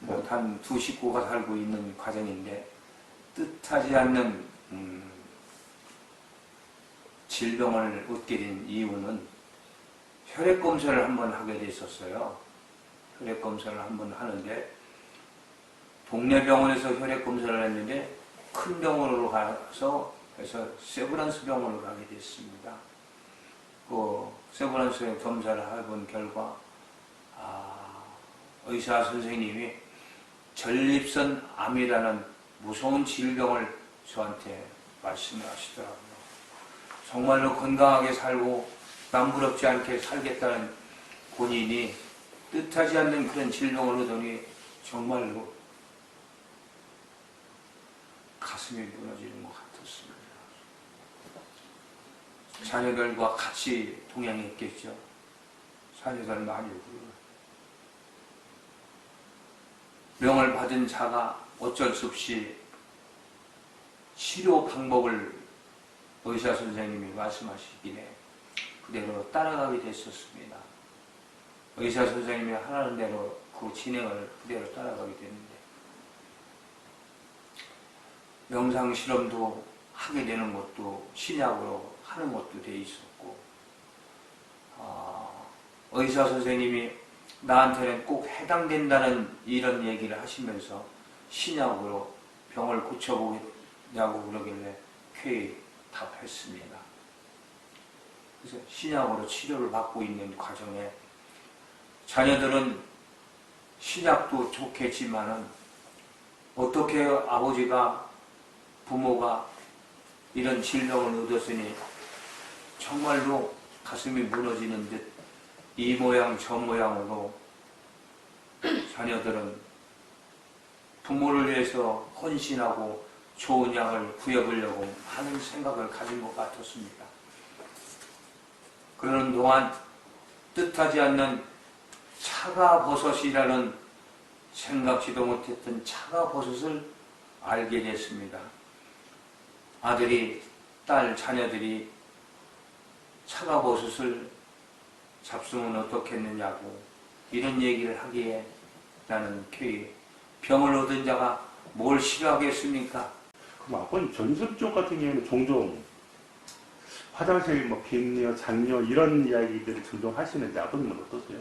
뭐한두 식구가 살고 있는 과정인데 뜻하지 않는 음, 질병을 얻게 된 이유는 혈액 검사를 한번 하게 됐었어요. 혈액 검사를 한번 하는데 동네 병원에서 혈액 검사를 했는데 큰 병원으로 가서 그래서 세브란스 병원으로 가게 됐습니다. 그 세브란스에 검사를 해본 결과 아, 의사 선생님이 전립선 암이라는 무서운 질병을 저한테 말씀을 하시더라고요. 정말로 건강하게 살고 남부럽지 않게 살겠다는 본인이 뜻하지 않는 그런 질병을 얻으니 정말로 가슴이 무너지는 것 같았습니다. 자녀들과 같이 동행했겠죠. 자녀들 많이 울어요. 명을 받은 자가 어쩔 수 없이 치료 방법을 의사 선생님이 말씀하시기에 그대로 따라가게 됐었습니다. 의사 선생님이 하라는 대로 그 진행을 그대로 따라가게 됐는데 명상 실험도 하게 되는 것도 신약으로 하는 것도 돼 있었고 아, 의사 선생님이 나한테는 꼭 해당된다는 이런 얘기를 하시면서 신약으로 병을 고쳐보겠냐고 그러길래 쾌히 답했습니다. 그래서 신약으로 치료를 받고 있는 과정에 자녀들은 신약도 좋겠지만은 어떻게 아버지가 부모가 이런 질병을 얻었으니 정말로 가슴이 무너지는 듯 이 모양 저 모양으로 자녀들은 부모를 위해서 헌신하고 좋은 약을 구해보려고 하는 생각을 가진 것 같았습니다. 그러는 동안 뜻하지 않는 차가버섯이라는 생각지도 못했던 차가버섯을 알게 됐습니다. 아들이, 딸, 자녀들이 차가버섯을 잡수면 어떻겠느냐고 이런 얘기를 하기에 나는 쾌히 병을 얻은 자가 뭘 싫어하겠습니까? 그럼 아버님 전술 쪽 같은 경우는 종종 화장실 뭐 빈녀, 잔녀 이런 이야기들을 종종 하시는데 아버님은 어떠세요?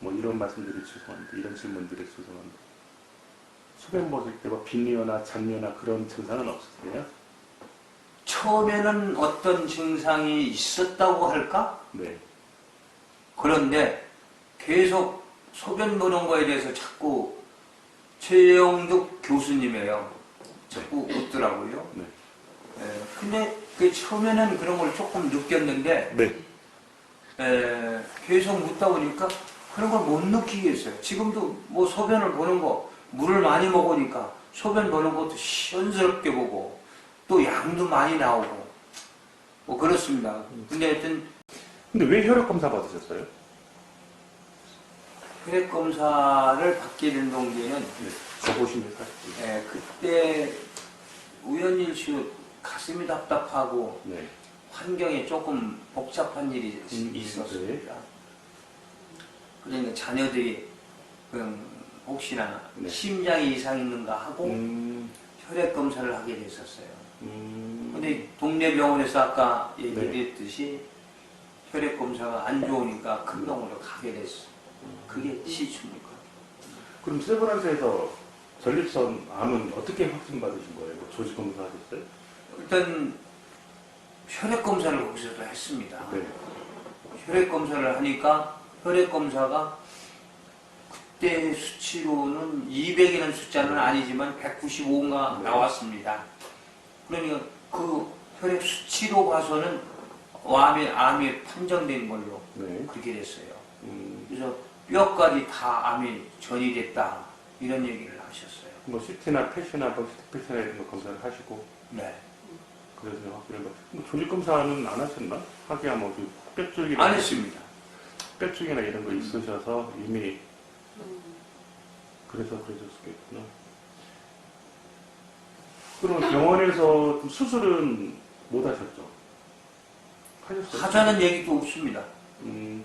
뭐 이런 말씀드리 죄송한데 이런 질문들이 죄송한데 소변 벗을 때뭐 빈녀나 잔녀나 그런 증상은 없으세요? 처음에는 어떤 증상이 있었다고 할까? 네. 그런데 계속 소변 보는 거에 대해서 자꾸 최영득 교수님이에요. 자꾸 웃더라고요. 네. 에, 근데 그 처음에는 그런 걸 조금 느꼈는데 네. 에, 계속 묻다 보니까 그런 걸 못 느끼겠어요. 지금도 뭐 소변을 보는 거 물을 많이 먹으니까 소변 보는 것도 시원스럽게 보고 또 양도 많이 나오고 뭐 그렇습니다. 근데 하여튼 근데 왜 혈액 검사 받으셨어요? 혈액 검사를 받게 된 동기는 네. 가보시면서 에, 그때 우연일치 가슴이 답답하고 네. 환경에 조금 복잡한 일이 있- 음, 있었습니다. 그러니까 자녀들이 그 혹시나 네. 심장이 이상 있는가 하고 음, 혈액 검사를 하게 됐었어요. 음, 근데 동네 병원에서 아까 네. 얘기했듯이 혈액 검사가 안 좋으니까 큰 병원으로 가게 됐어. 그게 시초입니까? 그럼 세브란스에서 전립선 암은 어떻게 확진받으신 거예요? 뭐 조직 검사 하셨어요? 일단 혈액 검사를 거기서도 했습니다. 네. 혈액 검사를 하니까 혈액 검사가 그때 수치로는 200이라는 숫자는 아니지만 195가 네. 나왔습니다. 그러니까 그 혈액 수치로 봐서는 암이, 암이 판정된 걸로 네. 그렇게 됐어요. 음, 그래서 뼈까지 다 암이 전이 됐다 이런 얘기를 하셨어요. 뭐 CT나 패시나 뭐 패시나 이런 거 검사를 하시고 네. 그래서 확진을 받. 뭐 조직 검사는 안 하셨나? 하기야 뭐그 뼈쪽이나 안 했습니다. 뼈 쪽이나 이런 거 있으셔서 이미 그래서 그러셨겠구나. 그럼 병원에서 좀 수술은 못 하셨죠? 하셨어요? 하자는 얘기도 없습니다. 음,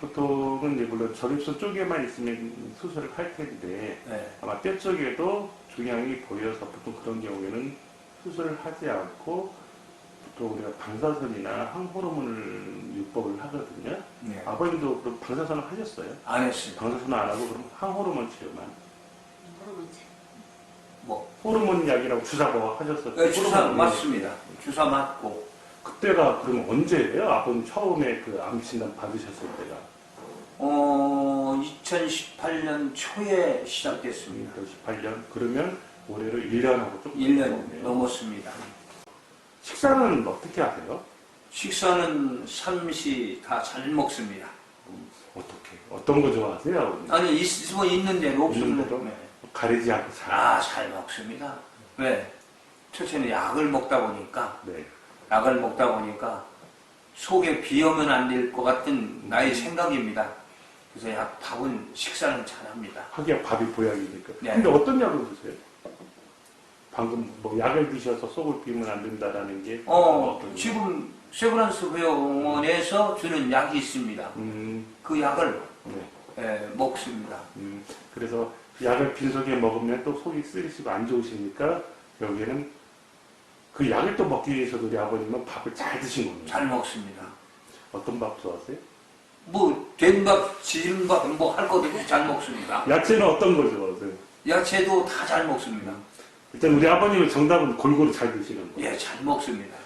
보통은 이제 물론 저립선 쪽에만 있으면 수술을 할 텐데 네. 아마 뼈 쪽에도 종양이 보여서 보통 그런 경우에는 수술을 하지 않고 보통 우리가 방사선이나 항호르몬을 유법을 하거든요. 네. 아버님도 그럼 방사선을 하셨어요? 안 했습니다. 방사선을 안 하고 그럼 항호르몬 치료만 모르겠지. 뭐 호르몬 약이라고 주사 뭐 하셨었죠? 네, 주사. 맞습니다. 주사 맞고 그때가 그럼 언제예요? 아버님 처음에 그 암 진단 받으셨을 때가 어 2018년 초에 시작됐습니다. 18년 그러면 올해로 1년하고 조금 1년 넘었네요. 넘었습니다. 식사는 어떻게 하세요? 식사는 삼시 다 잘 먹습니다. 어떻게? 어떤 거 좋아하세요? 아버님? 아니 있으면 있는 대로 없으면 있는 대로? 네. 가리지 않고 잘. 아 잘 먹습니다. 왜? 첫째는 약을 먹다 보니까 네. 약을 먹다 보니까 속에 비오면 안될 것 같은 나의 생각입니다. 그래서 약 밥은 식사는 잘 합니다. 하기야 밥이 보약이니까. 네. 근데 어떤 약을 드세요? 방금 뭐 약을 드셔서 속을 비우면 안 된다라는 게 어 어떤 지금 세브란스 병원에서 주는 약이 있습니다. 음, 그 약을 네. 예, 먹습니다. 음, 그래서 약을 빈속에 먹으면 또 속이 쓰리시고 안 좋으시니까 여기에는 그 약을 또 먹기 위해서도 우리 아버님은 밥을 잘 드신 겁니다. 잘 먹습니다. 어떤 밥 좋아하세요? 뭐 된밥, 지른밥 뭐할 것도 없이 잘 먹습니다. 야채는 어떤 거 좋아하세요? 야채도 다 잘 먹습니다. 일단 우리 아버님은 정답은 골고루 잘 드시는 거예요. 예, 잘 먹습니다.